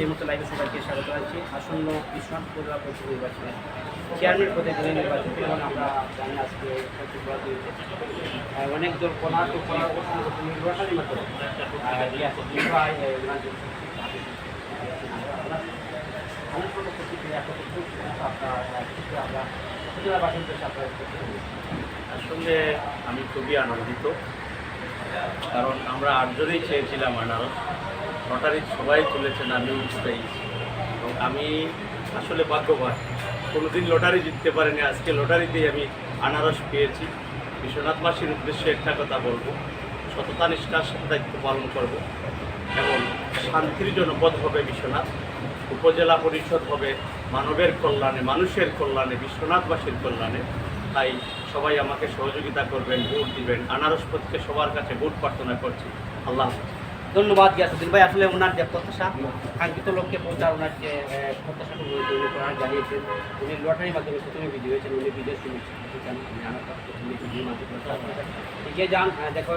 এই মতো লাইভে সবাইকে স্বাগত জানাচ্ছি। আসন্ন বিশ্বনাথ পৌরসভা পরিষদ নির্বাচনে চেয়ারম্যান পদে যিনি নির্বাচিত এবং আমরা জানি আজকে অনেক দল কোনার তো কোনার নির্বাচনের আপনার আসলে আমি খুবই আনন্দিত, কারণ আমরা আটজনেই চেয়েছিলাম আনারস। লটারি সবাই তুলেছেন আমি পেয়েছি এবং আমি আসলে ভাগ্যবান কোনোদিন লটারি জিততে পারিনি, আজকে লটারিতেই আমি আনারস পেয়েছি। বিশ্বনাথ মাসির উদ্দেশ্যে একটা কথা বলব। সততা, নিষ্ঠার সাথে দায়িত্ব পালন করব। এবং শান্তির জনপদ হবে বিশ্বনাথ। উপজেলা পরিষদ হবে মানবের কল্যাণে, মানুষের কল্যাণে বিশ্বনাথবাসীর কল্যাণে। তাই সবাই আমাকে সহযোগিতা করবেন, ভোট দিবেন। আনারস পথকে সবার কাছে ভোট প্রার্থনা করছি। আল্লাহ হাফেজ। ধন্যবাদ গিয়াসুদ্দিন ভাই, আসলে ওনার যে প্রত্যাশা, কাঙ্ক্ষিত লক্ষ্যে পৌঁছার ওনার যে প্রত্যাশাটা উনি জানিয়েছেন। উনি লটারির মাধ্যমে প্রথমে বিজয় হয়েছেন উনি বিজয় শুনেছেন যান দেখো